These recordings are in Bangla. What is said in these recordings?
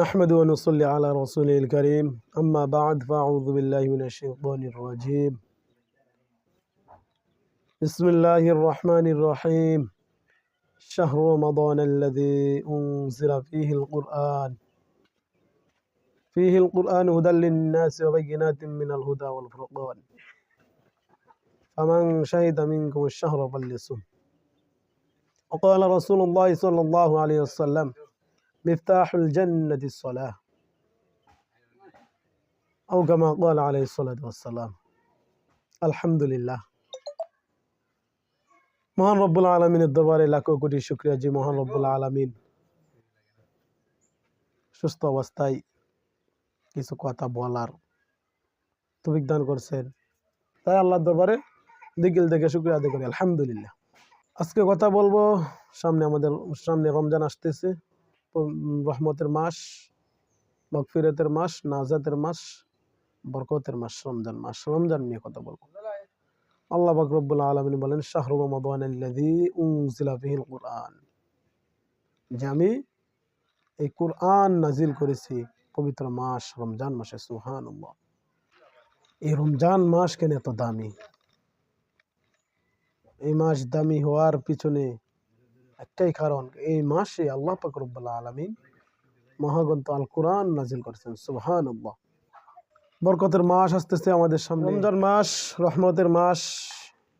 نحمد ونصلي على رسوله الكريم. أما بعد فأعوذ بالله من الشيطان الرجيم. بسم الله الرحمن الرحيم. شهر رمضان الذي أنزل فيه القرآن. فيه القرآن هدى للناس وبينات من الهدى والفرقان. فمن شهد منكم الشهر فليصم. وقال رسول الله صلى الله عليه وسلم মিফতাহুল জান্নাতি সলাহ আও কামা ক্বাল আলাইহি সাল্লাতু ওয়াসসালাম আলহামদুলিল্লাহ মহান রব্বুল আলমিনের দরবারে লাখো কোটি শুক্রিয়া যে মহান রব্বুল আলমিন। সুস্থ অবস্থায় কিছু কথা বলার তুবিক দান করছেন। তাই আল্লাহর দরবারে দিকিল দেখে শুক্রিয়া আদায় করি, আলহামদুলিল্লাহ। আজকে কথা বলব, সামনে আমাদের, সামনে রমজান আসতেছে। রহমতের মাস মকফিরতের মাস, নাজাতের মাস, বরকতের মাস, রমজান মাস। রমজান নিয়ে কথা বলব। আল্লাহ বাকরবুল্লা আলমিন বলেন, শাহরু রমাদিল কোরআন। যে আমি এই কোরআন নাজিল করেছি পবিত্র মাস, রমজান মাসে সুহান এই রমজান মাস কেন এত দামি? এই মাস দামি হওয়ার পিছনে একটাই কারণ, এই মাসে আল্লাহ পাকরুব্বাল্লাহ আলমিন মহাগ্রন্থ আল কোরআন নাজিল করেছেন সুবহান বরকতের মাস আসতেছে আমাদের সামনে। রমজান মাস, রহমতের মাস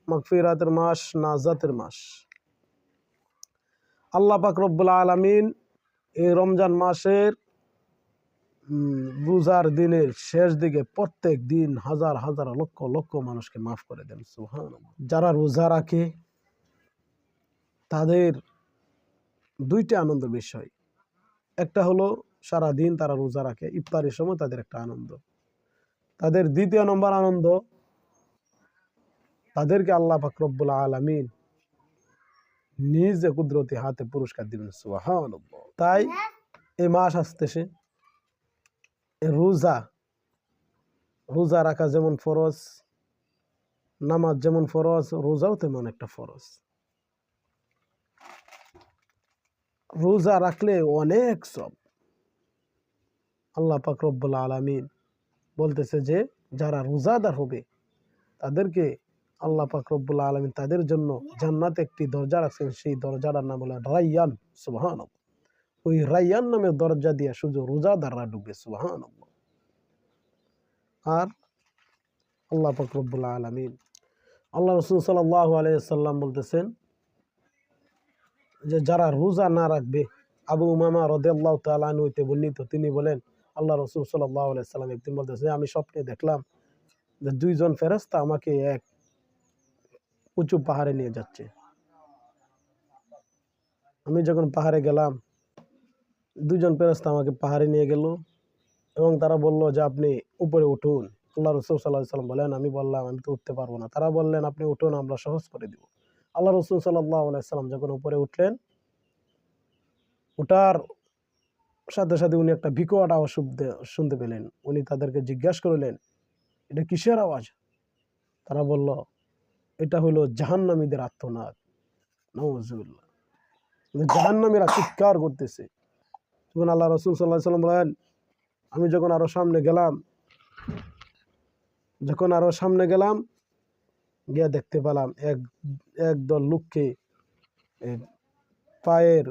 মকফিরাতের মাস, নাজাতের মাস। আল্লাহ পাক আলমিন এই রমজান মাসের রোজার দিনের শেষ দিকে প্রত্যেক দিন হাজার হাজার লক্ষ লক্ষ মানুষকে মাফ করে দেন সুহান যারা রোজা রাখে তাদের দুইটা আনন্দ বিষয়। একটা হলো সারা দিন তারা রোজা রাখে, ইফতারের সময় তাদের একটা আনন্দ। তাদের দ্বিতীয় নম্বর আনন্দ, তাদেরকে আল্লাহ ফাকরবুল আলমিন নিজে কুদরতি হাতে পুরস্কার দিবেন সুহান তাই এই মাস আসতেছে রোজা রোজা রাখা যেমন ফরজ, নামাজ যেমন ফরজ, রোজাও তেমন একটা ফরজ। রোজা রাখলে অনেক সব। আল্লাহ পাকরব্বুল আলমিন বলতেছে যে, যারা রোজাদার হবে, তাদেরকে আল্লাহ পাকরব্বুল আলমিন তাদের জন্য জান্নাত একটি দরজা রাখছেন। সেই দরজাটার নাম হলো রাইয়ান সুবাহান ওই রাইয়ান নামের দরজা দিয়ে শুধু রোজাদাররা ঢুকবে সুবাহান আর আল্লাহ পাকরব্বুল আলমিন, আল্লাহ রসুল সাল্লাহ আলাইসাল্লাম বলতেছেন যে যারা রোজা না রাখবে, আবু উমামা রদেল্লাহ তালানুইতে বর্ণিত, তিনি বলেন, আল্লাহ রসুল সাল্লাহ সাল্লাম একদিন বলতেছে, আমি স্বপ্নে দেখলাম যে দুইজন ফেরস্তা আমাকে এক উঁচু পাহাড়ে নিয়ে যাচ্ছে। আমি যখন পাহাড়ে গেলাম দুজন ফেরস্তা আমাকে পাহাড়ে নিয়ে গেল এবং তারা বলল যে, আপনি উপরে উঠুন। আল্লাহ রসুল সাল্লাহ সাল্লাম বলেন, আমি বললাম, আমি তো উঠতে পারব না। তারা বললেন, আপনি উঠুন, আমরা সহজ করে দিব। আল্লাহ রসুল সাল্লাম যখন উপরে উঠলেন ওটার সাথে সাথে উনি একটা বিকট আওয়াজ শুনতে শুনতে পেলেন। উনি তাদেরকে জিজ্ঞাসা করলেন, এটা কিসের আওয়াজ? তারা বলল, এটা হলো জাহান্নামীদের আত্মনাদ নজুল্লাহ জাহান্নামীরা চিৎকার করতেছে। তখন আল্লাহ রসুল সাল্লাহ সাল্লাম বলেন, আমি যখন আরও সামনে গেলাম, যখন আরও সামনে গেলাম গিয়ে দেখতে পেলাম এক, একদল লোককে পায়ের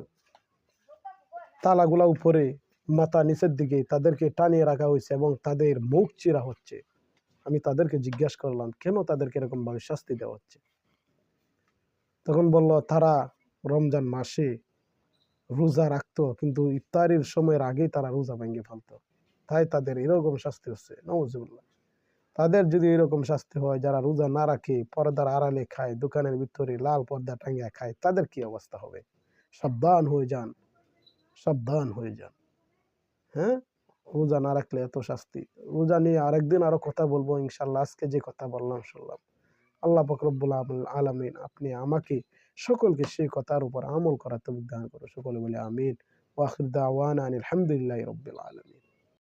তালাগুলা উপরে মাথা নিচের দিকে তাদেরকে টানিয়ে রাখা হয়েছে এবং তাদের মুখ চিরা হচ্ছে। আমি তাদেরকে জিজ্ঞাসা করলাম, কেন তাদেরকে এরকম ভাবে শাস্তি দেওয়া হচ্ছে? তখন বলল, তারা রমজান মাসে রোজা রাখতো, কিন্তু ইফতারির সময়ের আগেই তারা রোজা ভেঙে ফেলতো। তাই তাদের এরকম শাস্তি হচ্ছে। নজরুল্লাহ তাদের যদি এরকম শাস্তি হয়, যারা রোজা না রাখে পর্দার আড়ালে খায়, দোকানের ভিতরে লাল পর্দা টাঙ্গিয়া খায়, তাদের কি অবস্থা হবে? সাবধান হয়ে যান। সাবধান হয়ে যান। হ্যাঁ? রোজা না রাখলে এত শাস্তি। রোজা নিয়ে আরেকদিন আরও কথা বলব, ইনশাল্লাহ। আজকে যে কথা বললাম, শুনলাম। আল্লাহ ফকরবুল আলমিন আপনি আমাকে সকলকে সেই কথার উপর আমল করার দান করো সকলে বলে আমিন। ওয়াখির দাওয়ান আলহামদুলিল্লাহ রবিল আলমিন।